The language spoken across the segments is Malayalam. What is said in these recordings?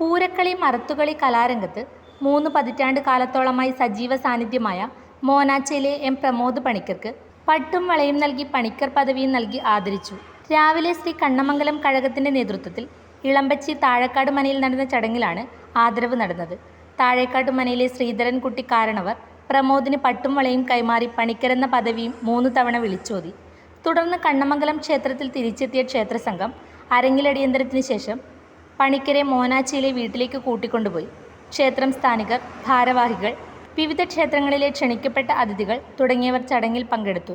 പൂരക്കളി മറത്തുകളി കലാരംഗത്ത് മൂന്ന് പതിറ്റാണ്ട് കാലത്തോളമായി സജീവ സാന്നിധ്യമായ മോനാച്ചയിലെ എം പ്രമോദ് പണിക്കർക്ക് പട്ടും വളയും നൽകി പണിക്കർ പദവിയും നൽകി ആദരിച്ചു. രാവിലെ ശ്രീ കണ്ണമംഗലം കഴകത്തിന്റെ നേതൃത്വത്തിൽ ഇളമ്പച്ചി താഴക്കാട് മനയിൽ നടന്ന ചടങ്ങിലാണ് ആദരവ് നടന്നത്. താഴേക്കാട് മനയിലെ ശ്രീധരൻകുട്ടി കാരണവർ പ്രമോദിന് പട്ടും വളയും കൈമാറി പണിക്കരെന്ന പദവിയും മൂന്ന് തവണ വിളിച്ചോതി. തുടർന്ന് കണ്ണമംഗലം ക്ഷേത്രത്തിൽ തിരിച്ചെത്തിയ ക്ഷേത്രസംഘം അരങ്ങിലടിയന്തരത്തിന് ശേഷം പണിക്കരെ മോനാച്ചിയിലെ വീട്ടിലേക്ക് കൂട്ടിക്കൊണ്ടുപോയി. ക്ഷേത്രം സ്ഥാനികർ ഭാരവാഹികൾ വിവിധ ക്ഷേത്രങ്ങളിലെ ക്ഷണിക്കപ്പെട്ട അതിഥികൾ തുടങ്ങിയവർ ചടങ്ങിൽ പങ്കെടുത്തു.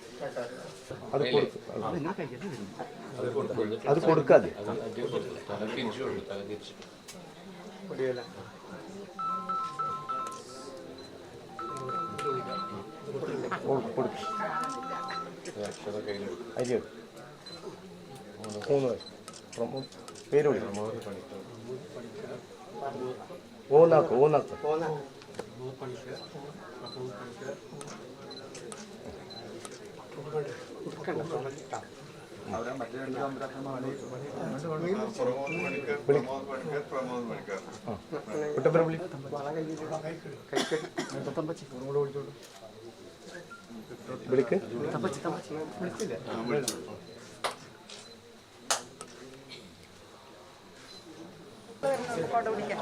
അത് കൊടുത്തു അത് കൊടുക്കാതെ. തിരിച്ചു കൊടുത്തു തല തിരിച്ചു കൊടുക്കും അക്ഷത അവിടെ മറ്റേ രണ്ട് സംരംഭമാണ് പ്രമോദ് പണിക്കർ പ്രമോദ് പണിക്കർ വിളിക്ക് വിളിക്കാം.